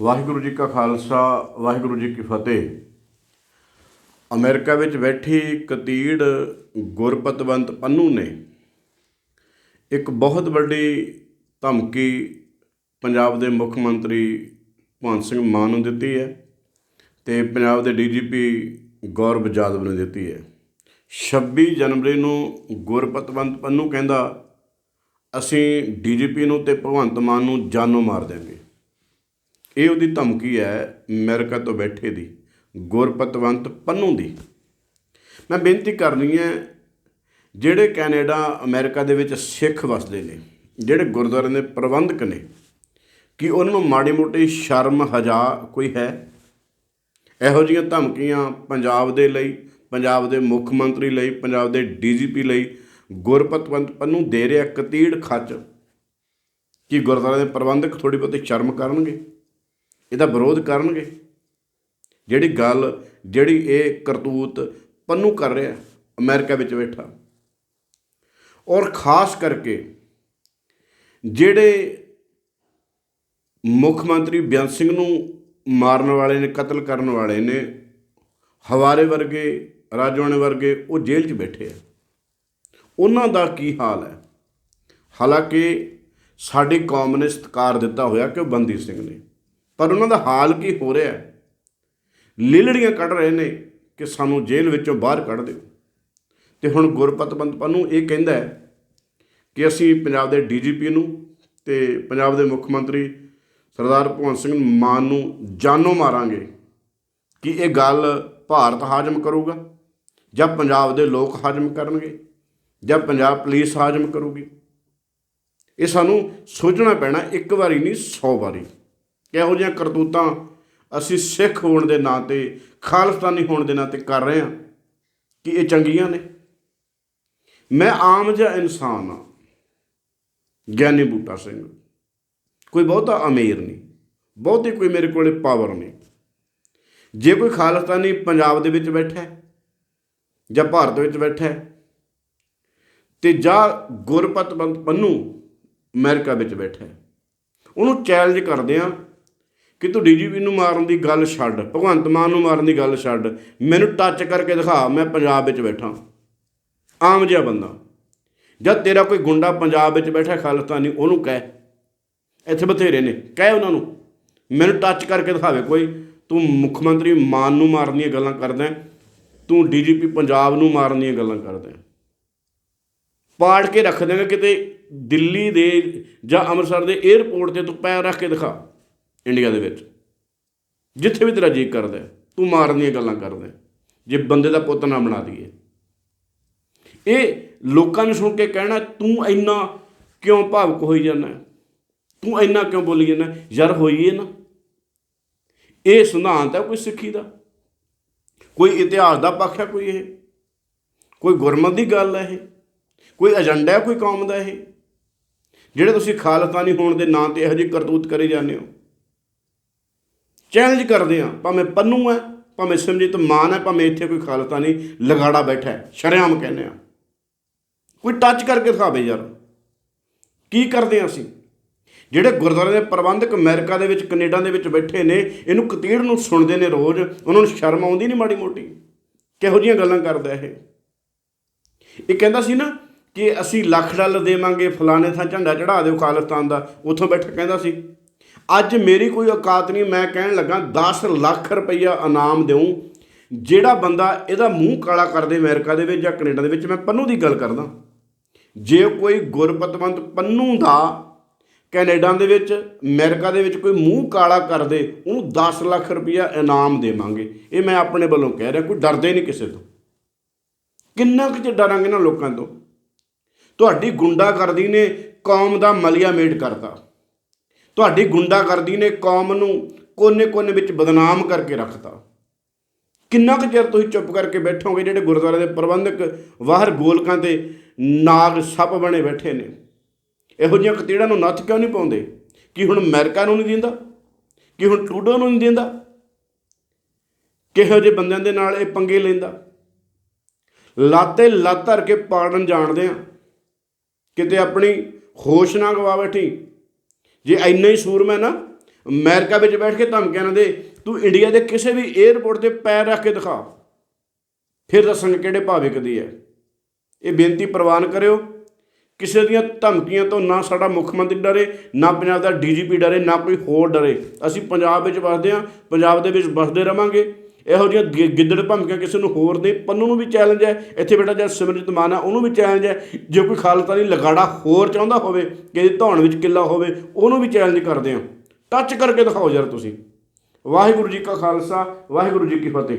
ਵਾਹਿਗੁਰੂ ਜੀ ਕਾ ਖਾਲਸਾ, ਵਾਹਿਗੁਰੂ ਜੀ ਕੀ ਫਤਿਹ। ਅਮਰੀਕਾ ਵਿੱਚ ਬੈਠੀ ਕਤੀੜ ਗੁਰਪਤਵੰਤ ਪੰਨੂ ਨੇ ਇੱਕ ਬਹੁਤ ਵੱਡੀ ਧਮਕੀ ਪੰਜਾਬ ਦੇ ਮੁੱਖ ਮੰਤਰੀ ਭਗਵੰਤ ਸਿੰਘ ਮਾਨ ਨੂੰ ਦਿੱਤੀ ਹੈ ਤੇ ਪੰਜਾਬ ਦੇ ਡੀਜੀਪੀ ਗੌਰਵ ਜਾਦਵ ਨੇ ਦਿੱਤੀ ਹੈ। 26 ਜਨਵਰੀ ਨੂੰ ਗੁਰਪਤਵੰਤ ਪੰਨੂ ਕਹਿੰਦਾ, ਅਸੀਂ ਡੀਜੀਪੀ ਨੂੰ ਤੇ ਭਗਵੰਤ ਮਾਨ ਨੂੰ ਜਾਨੋਂ ਮਾਰ ਦਿਆਂਗੇ। ਇਹ ਉਹਦੀ ਧਮਕੀ ਹੈ ਅਮਰੀਕਾ ਤੋਂ ਬੈਠੇ ਦੀ, ਗੁਰਪਤਵੰਤ ਪੰਨੂ ਦੀ। ਮੈਂ ਬੇਨਤੀ ਕਰਨੀ ਹੈ, ਜਿਹੜੇ ਕੈਨੇਡਾ, ਅਮਰੀਕਾ ਦੇ ਵਿੱਚ ਸਿੱਖ ਵਸਦੇ ਨੇ, ਜਿਹੜੇ ਗੁਰਦੁਆਰੇ ਦੇ ਪ੍ਰਬੰਧਕ ਨੇ, ਕਿ ਉਹਨਾਂ ਨੂੰ ਮਾੜੀ ਮੋਟੀ ਸ਼ਰਮ ਹਜਾ ਕੋਈ ਹੈ? ਇਹੋ ਜਿਹੀਆਂ ਧਮਕੀਆਂ ਪੰਜਾਬ ਦੇ ਲਈ, ਪੰਜਾਬ ਦੇ ਮੁੱਖ ਮੰਤਰੀ ਲਈ, ਪੰਜਾਬ ਦੇ ਡੀਜੀਪੀ ਲਈ ਗੁਰਪਤਵੰਤ ਪੰਨੂ ਦੇ ਰਿਹਾ ਕਤੀੜ ਖੱਚ। ਕਿ ਗੁਰਦੁਆਰੇ ਦੇ ਪ੍ਰਬੰਧਕ ਥੋੜੀ ਬਹੁਤੀ ਸ਼ਰਮ ਕਰਨਗੇ? ਇਹਦਾ ਵਿਰੋਧ ਕਰਨਗੇ। ਜਿਹੜੀ ਗੱਲ, ਜਿਹੜੀ ਇਹ ਕਰਤੂਤ ਪੰਨੂ ਕਰ ਰਿਹਾ, ਅਮਰੀਕਾ ਵਿੱਚ ਬੈਠਾ। ਔਰ ਖਾਸ ਕਰਕੇ ਜਿਹੜੇ ਮੁੱਖ ਮੰਤਰੀ ਬੇਅੰਤ ਸਿੰਘ ਨੂੰ ਮਾਰਨ ਵਾਲੇ ਨੇ, ਕਤਲ ਕਰਨ ਵਾਲੇ ਨੇ ਹਵਾਰੇ ਵਰਗੇ ਰਾਜੋਣੇ ਵਰਗੇ, ਉਹ ਜੇਲ੍ਹ 'ਚ ਬੈਠੇ ਆ। ਉਹਨਾਂ ਦਾ ਕੀ ਹਾਲ ਹੈ? ਹਾਲਾਂਕਿ ਸਾਡੀ ਕੌਮ ਨੇ ਸਤਿਕਾਰ ਦਿੱਤਾ ਹੋਇਆ ਕਿ ਉਹ ਬੰਦੀ ਸਿੰਘ ਨੇ। ਪਰ ਉਹਨਾਂ ਦਾ ਹਾਲ ਕੀ ਹੋ ਰਿਹਾ ਹੈ? ਲੀਲੜੀਆਂ ਕੱਢ ਰਹੇ ਨੇ ਕਿ ਸਾਨੂੰ ਜੇਲ੍ਹ ਵਿੱਚੋਂ ਬਾਹਰ ਕੱਢ ਦਿਓ। ਤੇ ਹੁਣ ਗੁਰਪਤਵੰਤ ਪੰਨੂ ਇਹ ਕਹਿੰਦਾ ਹੈ ਕਿ ਅਸੀਂ ਪੰਜਾਬ ਦੇ ਡੀਜੀਪੀ ਨੂੰ ਤੇ ਪੰਜਾਬ ਦੇ ਮੁੱਖ ਮੰਤਰੀ ਸਰਦਾਰ ਭਗਵੰਤ ਸਿੰਘ ਮਾਨ ਨੂੰ ਜਾਨੋਂ ਮਾਰਾਂਗੇ ਕਿ ਇਹ ਗੱਲ ਭਾਰਤ ਹਾਜ਼ਮ ਕਰੂਗਾ ਜਾਂ ਪੰਜਾਬ ਦੇ ਲੋਕ ਹਾਜ਼ਮ ਕਰਨਗੇ ਜਾਂ ਪੰਜਾਬ ਪੁਲਿਸ ਹਾਜ਼ਮ ਕਰੂਗੀ। ਇਹ ਸਾਨੂੰ ਸੋਚਣਾ ਪੈਣਾ ਇੱਕ ਵਾਰੀ ਨਹੀਂ 100 ਵਾਰੀ। ਇਹੋ ਜਿਹੀਆਂ ਕਰਤੂਤਾਂ ਅਸੀਂ ਸਿੱਖ ਹੋਣ ਦੇ ਨਾਂ ਤੇ, ਖਾਲਸਤਾਨੀ ਹੋਣ ਦੇ ਨਾਂ ਤੇ ਕਰ ਰਹੇ ਹਾਂ? ਕਿ ਇਹ ਚੰਗੀਆਂ ਨੇ? ਮੈਂ ਆਮ ਜਿਹਾ ਇਨਸਾਨ ਹਾਂ, ਗਿਆਨੀ ਬੂਟਾ ਸਿੰਘ। ਕੋਈ ਬਹੁਤਾ ਅਮੀਰ ਨਹੀਂ, ਬਹੁਤੀ ਕੋਈ ਮੇਰੇ ਕੋਲੇ ਪਾਵਰ ਨਹੀਂ। ਜੇ ਕੋਈ ਖਾਲਸਤਾਨੀ ਪੰਜਾਬ ਦੇ ਵਿੱਚ ਬੈਠਾ ਜਾਂ ਭਾਰਤ ਵਿੱਚ ਬੈਠਾ ਹੈ ਤੇ ਜਾਂ ਗੁਰਪਤਵੰਤ ਪੰਨੂ ਅਮਰੀਕਾ ਵਿੱਚ ਬੈਠਾ ਉਹਨੂੰ ਚੈਲੰਜ ਕਰਦੇ ਆ ਕਿ ਤੂੰ ਡੀਜੀਪੀ ਨੂੰ ਮਾਰਨ ਦੀ ਗੱਲ ਛੱਡ ਭਗਵੰਤ ਮਾਨ ਨੂੰ ਮਾਰਨ ਦੀ ਗੱਲ ਛੱਡ ਮੈਨੂੰ ਟੱਚ ਕਰਕੇ ਦਿਖਾ ਮੈਂ ਪੰਜਾਬ ਵਿੱਚ ਬੈਠਾ। ਆਮ ਜਿਹਾ ਬੰਦਾ। ਜਦ ਤੇਰਾ ਕੋਈ ਗੁੰਡਾ ਪੰਜਾਬ ਵਿੱਚ ਬੈਠਾ ਖਾਲਿਸਤਾਨੀ ਉਹਨੂੰ ਕਹਿ। ਇੱਥੇ ਬਥੇਰੇ ਨੇ ਕਹਿ ਉਹਨਾਂ ਨੂੰ। ਮੈਨੂੰ ਟੱਚ ਕਰਕੇ ਦਿਖਾਵੇ ਕੋਈ ਤੂੰ ਮੁੱਖ ਮੰਤਰੀ ਮਾਨ ਨੂੰ ਮਾਰਨ ਦੀਆਂ ਗੱਲਾਂ ਕਰਦਾ ਹੈ, ਤੂੰ ਡੀਜੀਪੀ ਪੰਜਾਬ ਨੂੰ ਮਾਰਨ ਦੀਆਂ ਗੱਲਾਂ ਕਰਦਾ ਪਾੜ ਕੇ ਰੱਖ ਦੇਗਾ ਕਿਤੇ ਦਿੱਲੀ ਦੇ ਜਾਂ ਅੰਮ੍ਰਿਤਸਰ ਦੇ 에ਅਰਪੋਰਟ ਤੇ ਤੂੰ ਪੈਰ ਰੱਖ ਕੇ ਦਿਖਾ। ਇੰਡੀਆ ਦੇ ਵਿੱਚ। ਜਿੱਥੇ ਵੀ ਤੇਰਾ ਜੀ ਕਰਦਾ ਤੂੰ ਮਾਰਨ ਦੀਆਂ ਗੱਲਾਂ ਕਰਦਾ ਜੇ ਬੰਦੇ ਦਾ ਪੁੱਤ ਨਾ ਬਣਾ ਦਈਏ। ਇਹ ਲੋਕਾਂ ਨੂੰ ਸੁਣ ਕੇ ਕਹਿਣਾ, ਤੂੰ ਇੰਨਾ ਕਿਉਂ ਭਾਵਕ ਹੋਈ ਜਾਂਦਾ ਤੂੰ ਇੰਨਾ ਕਿਉਂ ਬੋਲੀ ਜਾਂਦਾ ਯਾਰ ਹੋਈਏ ਨਾ। ਇਹ ਸਿਧਾਂਤ ਹੈ ਕੋਈ ਸਿੱਖੀ ਦਾ। ਕੋਈ ਇਤਿਹਾਸ ਦਾ ਪੱਖ ਹੈ ਕੋਈ ਇਹ। ਕੋਈ ਗੁਰਮਤ ਦੀ ਗੱਲ ਹੈ ਇਹ। ਕੋਈ ਏਜੰਡਾ ਹੈ, ਕੋਈ ਕੌਮ ਦਾ ਇਹ। ਜਿਹੜੇ ਤੁਸੀਂ ਖਾਲਸਤਾਨੀ ਹੋਣ ਦੇ ਨਾਂ ਤੇ ਇਹੋ ਜਿਹੀ ਕਰਤੂਤ ਕਰੇ ਜਾਂਦੇ ਹੋ। ਚੈਲੰਜ ਕਰਦੇ ਆ ਭਾਵੇਂ ਪੰਨੂ ਹੈ, ਭਾਵੇਂ ਸਿਮਜੀਤ ਮਾਨ ਹੈ, ਭਾਵੇਂ ਇੱਥੇ ਕੋਈ ਖਾਲਸਾਨੀ ਲਗਾੜਾ ਬੈਠਾ ਹੈ, ਸ਼ਰਿਆਮ ਕਹਿੰਦੇ ਆ ਕੋਈ ਟੱਚ ਕਰਕੇ ਦਿਖਾਵੇ ਯਾਰ। ਕੀ ਕਰਦੇ ਆ ਅਸੀਂ? ਜਿਹੜੇ ਗੁਰਦੁਆਰੇ ਦੇ ਪ੍ਰਬੰਧਕ ਅਮਰੀਕਾ ਦੇ ਵਿੱਚ, ਕੈਨੇਡਾ ਦੇ ਵਿੱਚ ਬੈਠੇ ਨੇ, ਇਹਨੂੰ ਕਤੀੜ ਨੂੰ ਸੁਣਦੇ ਨੇ ਰੋਜ਼, ਉਹਨਾਂ ਨੂੰ ਸ਼ਰਮ ਆਉਂਦੀ ਨਹੀਂ ਮਾੜੀ ਮੋਟੀ? ਕਿਹੋ ਜੀਆਂ ਗੱਲਾਂ ਕਰਦਾ ਇਹ? ਇਹ ਕਹਿੰਦਾ ਸੀ ਨਾ ਕਿ ਅਸੀਂ ਲੱਖ ਡਾਲਰ ਦੇਵਾਂਗੇ, ਫਲਾਣੇ ਥਾਂ ਝੰਡਾ ਚੜਾ ਦਿਓ ਖਾਲਿਸਤਾਨ ਦਾ, ਉੱਥੋਂ ਬੈਠਾ ਕਹਿੰਦਾ ਸੀ। ਅੱਜ ਮੇਰੀ ਕੋਈ ਔਕਾਤ ਨਹੀਂ, ਮੈਂ ਕਹਿਣ ਲੱਗਾ 10 ਲੱਖ ਰੁਪਈਆ ਇਨਾਮ ਦੇਉਂ ਜਿਹੜਾ ਬੰਦਾ ਇਹਦਾ ਮੂੰਹ ਕਾਲਾ ਕਰਦੇ ਅਮਰੀਕਾ ਦੇ ਵਿੱਚ ਜਾਂ ਕੈਨੇਡਾ ਦੇ ਵਿੱਚ, ਮੈਂ ਪੰਨੂ ਦੀ ਗੱਲ ਕਰਦਾ। ਜੇ ਕੋਈ ਗੁਰਪਤਵੰਤ ਪੰਨੂ ਦਾ ਕੈਨੇਡਾ ਦੇ ਵਿੱਚ, ਅਮਰੀਕਾ ਦੇ ਵਿੱਚ ਕੋਈ ਮੂੰਹ ਕਾਲਾ ਕਰਦੇ ਉਹਨੂੰ 10 ਲੱਖ ਰੁਪਈਆ ਇਨਾਮ ਦੇਵਾਂਗੇ। ਇਹ ਮੈਂ ਆਪਣੇ ਵੱਲੋਂ ਕਹਿ ਰਿਹਾ, ਕੋਈ ਡਰਦੇ ਨਹੀਂ ਕਿਸੇ ਤੋਂ। ਕਿੰਨਾ ਕੁ ਚ ਡਰਾਂਗੇ ਨਾ ਲੋਕਾਂ ਤੋਂ? ਤੁਹਾਡੀ ਗੁੰਡਾਗਰਦੀ ਨੇ ਕੌਮ ਦਾ ਮਲੀਆ ਮੇਟ ਕਰਤਾ। ਤੁਹਾਡੀ ਗੁੰਡਾਗਰਦੀ ਨੇ ਕੌਮ ਨੂੰ ਕੋਨੇ-ਕੋਨੇ ਵਿੱਚ ਬਦਨਾਮ ਕਰਕੇ ਰੱਖਤਾ। ਕਿੰਨਾ ਕੁ ਚਿਰ ਤੁਸੀਂ ਚੁੱਪ ਕਰਕੇ ਬੈਠੋਗੇ ਜਿਹੜੇ ਗੁਰਦੁਆਰੇ ਦੇ ਪ੍ਰਬੰਧਕ ਬਾਹਰ ਗੋਲਕਾਂ ਤੇ ਨਾਗ ਸੱਪ ਬਣੇ ਬੈਠੇ ਨੇ? ਇਹੋ ਜਿਹੀਆਂ ਕਤੀੜਾਂ ਨੂੰ ਨੱਥ ਕਿਉਂ ਨਹੀਂ ਪਾਉਂਦੇ? ਕਿ ਹੁਣ ਅਮਰੀਕਾ ਨੂੰ ਨਹੀਂ ਦਿੰਦਾ? ਕਿ ਹੁਣ ਟਰੂਡੋ ਨੂੰ ਨਹੀਂ ਦਿੰਦਾ? ਕਿਹੋ ਜਿਹੇ ਬੰਦਿਆਂ ਦੇ ਨਾਲ ਇਹ ਪੰਗੇ ਲੈਂਦਾ? ਲਾਤੇ ਲੱਤ ਧਰ ਕੇ ਪਾੜਨ ਜਾਣਦੇ ਆ। ਕਿਤੇ ਆਪਣੀ ਹੋਸ਼ ਨਾ ਗਵਾ ਬੈਠੀ। ਜੇ ਇੰਨਾ ਹੀ ਸੂਰਮਾ ਨਾ, ਅਮਰੀਕਾ ਵਿੱਚ ਬੈਠ ਕੇ ਧਮਕੀਆਂ ਨਾ ਦੇ, ਤੂੰ ਇੰਡੀਆ ਦੇ ਕਿਸੇ ਵੀ 에ਅਰਪੋਰਟ ਤੇ ਪੈਰ ਰੱਖ ਕੇ ਦਿਖਾ। ਫਿਰ ਦੱਸਾਂਗੇ ਕਿਹੜੇ ਭਾਅ ਵਿਕਦੀ ਹੈ। ਇਹ ਬੇਨਤੀ ਪ੍ਰਵਾਨ ਕਰਿਓ। ਕਿਸੇ ਦੀਆਂ ਧਮਕੀਆਂ ਤੋਂ ਨਾ ਸਾਡਾ ਮੁੱਖ ਮੰਤਰੀ ਡਰੇ, ਨਾ ਪੰਜਾਬ ਦਾ ਡੀਜੀਪੀ ਡਰੇ, ਨਾ ਕੋਈ ਹੋਰ ਡਰੇ। ਅਸੀਂ ਪੰਜਾਬ ਵਿੱਚ ਵਸਦੇ ਹਾਂ, ਪੰਜਾਬ ਦੇ ਵਿੱਚ ਵਸਦੇ ਰਵਾਂਗੇ। ਇਹੋ ਜਿਹੀਆਂ ਗਿ- ਗਿੱਦੜ ਭਮਕੀਆਂ ਕਿਸੇ ਨੂੰ ਹੋਰ ਦੇ, ਪੰਨੂ ਨੂੰ ਵੀ ਚੈਲੰਜ ਹੈ। ਇੱਥੇ ਬੇਟਾ ਜਦ ਸਿਮਰਜੀਤ ਮਾਨ ਆ, ਉਹਨੂੰ ਵੀ ਚੈਲੰਜ ਹੈ। ਜੇ ਕੋਈ ਖਾਲਸਾ ਲਗਾੜਾ ਹੋਰ ਚਾਹੁੰਦਾ ਹੋਵੇ, ਕਿ ਧੌਣ ਵਿੱਚ ਕਿੱਲਾ ਹੋਵੇ, ਉਹਨੂੰ ਵੀ ਚੈਲੰਜ ਕਰਦੇ ਹਾਂ। ਟੱਚ ਕਰਕੇ ਦਿਖਾਓ ਯਾਰ ਤੁਸੀਂ। ਵਾਹਿਗੁਰੂ ਜੀ ਕਾ ਖਾਲਸਾ, ਵਾਹਿਗੁਰੂ ਜੀ ਕੀ ਫਤਿਹ।